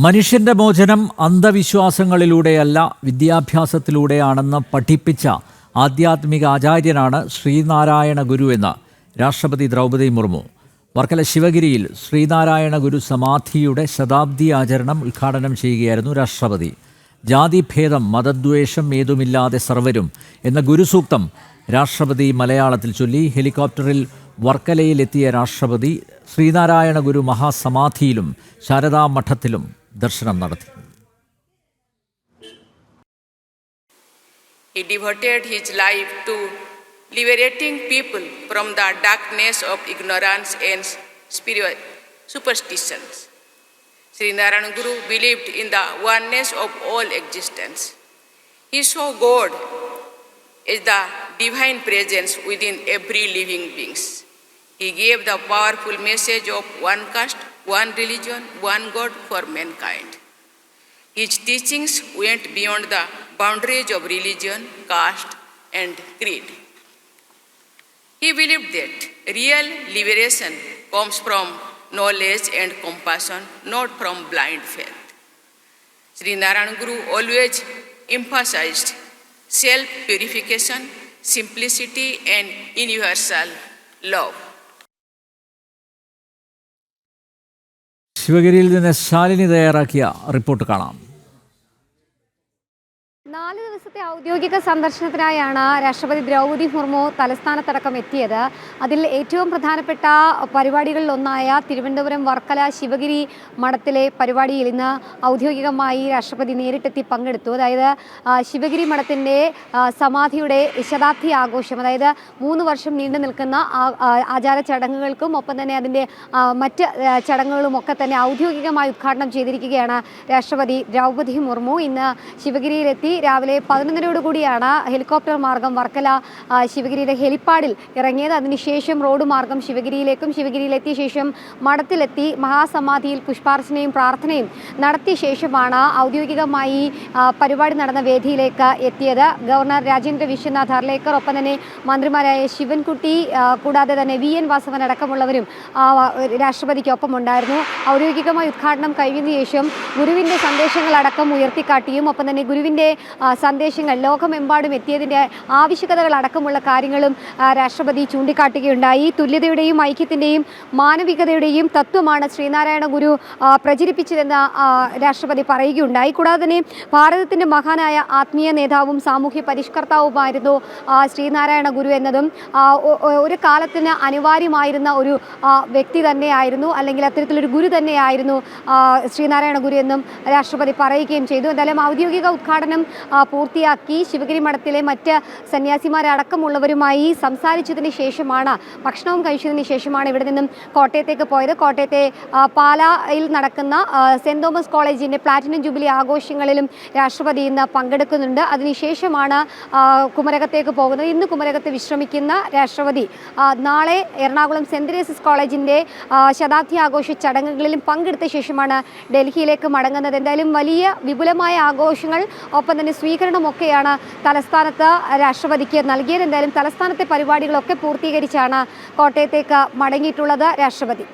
മനുഷ്യന്റെ മോചനം അന്ധവിശ്വാസങ്ങളിലൂടെയല്ല വിദ്യാഭ്യാസത്തിലൂടെയാണെന്ന് പഠിപ്പിച്ച ആധ്യാത്മിക ആചാര്യനാണ് ശ്രീനാരായണ ഗുരു എന്ന് രാഷ്ട്രപതി ദ്രൗപദി മുർമു. വർക്കല ശിവഗിരിയിൽ ശ്രീനാരായണ ഗുരു സമാധിയുടെ ശതാബ്ദി ആചരണം ഉദ്ഘാടനം ചെയ്യുകയായിരുന്നു രാഷ്ട്രപതി. ജാതിഭേദം മതദ്വേഷം ഏതുമില്ലാതെ സർവരും എന്ന ഗുരുസൂക്തം രാഷ്ട്രപതി മലയാളത്തിൽ ചൊല്ലി ഹെലികോപ്റ്ററിൽ വർക്കലയിലെത്തിയ രാഷ്ട്രപതി ശ്രീനാരായണ ഗുരു മഹാസമാധിയിലും ശാരദാ മഠത്തിലും ദർശനം നടത്തി He devoted his life to liberating people from the darkness of ignorance and spirit superstitions. Sri Narayana Guru believed in the oneness of all existence. He saw God as the divine presence within every living being. He gave the powerful message of one caste, one religion, one God for mankind. His teachings went beyond the boundaries of religion, caste, and creed. He believed that real liberation comes from knowledge and compassion, not from blind faith. Sri Narayana Guru always emphasized self purification, simplicity, and universal love. ശിവഗിരിയിൽ നിന്ന് ശാലിനി തയ്യാറാക്കിയ report കാണാം. നാല് ദിവസത്തെ ഔദ്യോഗിക സന്ദർശനത്തിനായാണ് രാഷ്ട്രപതി ദ്രൗപദി മുർമു തലസ്ഥാനത്തടക്കം എത്തിയത്. അതിൽ ഏറ്റവും പ്രധാനപ്പെട്ട പരിപാടികളിലൊന്നായ തിരുവനന്തപുരം വർക്കല ശിവഗിരി മഠത്തിലെ പരിപാടിയിൽ ഇന്ന് ഔദ്യോഗികമായി രാഷ്ട്രപതി നേരിട്ടെത്തി പങ്കെടുത്തു. അതായത് ശിവഗിരി മഠത്തിന്റെ സമാധിയുടെ ശതാബ്ദി ആഘോഷം അതായത് മൂന്ന് വർഷം നീണ്ടു നിൽക്കുന്ന ആചാര ചടങ്ങുകൾക്കും ഒപ്പം തന്നെ അതിന്റെ മറ്റ് ചടങ്ങുകളും ഒക്കെ തന്നെ ഔദ്യോഗികമായി ഉദ്ഘാടനം ചെയ്തിരിക്കുകയാണ് രാഷ്ട്രപതി ദ്രൗപദി മുർമു. ഇന്ന് ശിവഗിരിയിലെത്തി രാവിലെ പതിനൊന്നരയോട് കൂടിയാണ് ഹെലികോപ്റ്റർ മാർഗം വർക്കല ശിവഗിരിയിലെ ഹെലിപ്പാഡിൽ ഇറങ്ങിയത്. അതിനുശേഷം റോഡ് മാർഗം ശിവഗിരിയിലേക്കും ശിവഗിരിയിലെത്തിയ ശേഷം മഠത്തിലെത്തി മഹാസമാധിയിൽ പുഷ്പാർച്ചനയും പ്രാർത്ഥനയും നടത്തിയ ശേഷമാണ് ഔദ്യോഗികമായി പരിപാടി നടന്ന വേദിയിലേക്ക് എത്തിയത്. ഗവർണർ രാജേന്ദ്ര വിശ്വനാഥ് ഹർലേക്കർ ഒപ്പം തന്നെ മന്ത്രിമാരായ ശിവൻകുട്ടി കൂടാതെ തന്നെ വി എൻ വാസവൻ അടക്കമുള്ളവരും രാഷ്ട്രപതിക്കൊപ്പം ഉണ്ടായിരുന്നു. ഔദ്യോഗികമായി ഉദ്ഘാടനം കഴിഞ്ഞതിന് ശേഷം ഗുരുവിന്റെ സന്ദേശങ്ങളടക്കം ഉയർത്തിക്കാട്ടിയും ഒപ്പം തന്നെ ഗുരുവിന്റെ സന്ദേശങ്ങൾ ലോകമെമ്പാടും എത്തിയതിന്റെ ആവശ്യകതകൾ അടക്കമുള്ള കാര്യങ്ങളും രാഷ്ട്രപതി ചൂണ്ടിക്കാട്ടുകയുണ്ടായി. തുല്യതയുടെയും ഐക്യത്തിന്റെയും മാനവികതയുടെയും തത്വമാണ് ശ്രീനാരായണ ഗുരു പ്രചരിപ്പിച്ചതെന്ന് രാഷ്ട്രപതി പറയുകയുണ്ടായി. കൂടാതെ തന്നെ ഭാരതത്തിന്റെ മഹാനായ ആത്മീയ നേതാവും സാമൂഹ്യ പരിഷ്കർത്താവുമായിരുന്നു ശ്രീനാരായണ ഗുരു എന്നതും. ഒരു കാലത്തിന് അനിവാര്യമായിരുന്ന ഒരു വ്യക്തി തന്നെയായിരുന്നു അല്ലെങ്കിൽ അത്തരത്തിലൊരു ഗുരു തന്നെയായിരുന്നു ശ്രീനാരായണ ഗുരു എന്നും രാഷ്ട്രപതി പറയുകയും ചെയ്തു. എന്തായാലും ഔദ്യോഗിക ഉദ്ഘാടനം പൂർത്തിയാക്കി ശിവഗിരി മഠത്തിലെ മറ്റ് സന്യാസിമാരടക്കമുള്ളവരുമായി സംസാരിച്ചതിന് ശേഷമാണ് ഭക്ഷണവും കഴിച്ചതിന് ശേഷമാണ് ഇവിടെ നിന്നും കോട്ടയത്തേക്ക് പോയത്. കോട്ടയത്തെ പാലയിൽ നടക്കുന്ന സെന്റ് തോമസ് കോളേജിന്റെ പ്ലാറ്റിനം ജൂബിലി ആഘോഷങ്ങളിലും രാഷ്ട്രപതി ഇന്ന് പങ്കെടുക്കുന്നുണ്ട്. അതിനുശേഷമാണ് കുമരകത്തേക്ക് പോകുന്നത്. ഇന്ന് കുമരകത്ത് വിശ്രമിക്കുന്ന രാഷ്ട്രപതി നാളെ എറണാകുളം സെന്റ് തെരേസസ് കോളേജിന്റെ ശതാബ്ദി ആഘോഷ ചടങ്ങുകളിലും പങ്കെടുത്ത ശേഷമാണ് ഡൽഹിയിലേക്ക് മടങ്ങുന്നത്. എന്തായാലും വലിയ വിപുലമായ ആഘോഷങ്ങൾ ഒപ്പം തന്നെ സ്വീകരണമൊക്കെയാണ് തലസ്ഥാനത്ത് രാഷ്ട്രപതിക്ക് നൽകിയത്. എന്തായാലും തലസ്ഥാനത്തെ പരിപാടികളൊക്കെ പൂർത്തീകരിച്ചാണ് കോട്ടയത്തേക്ക് മടങ്ങിയിട്ടുള്ളത് രാഷ്ട്രപതി.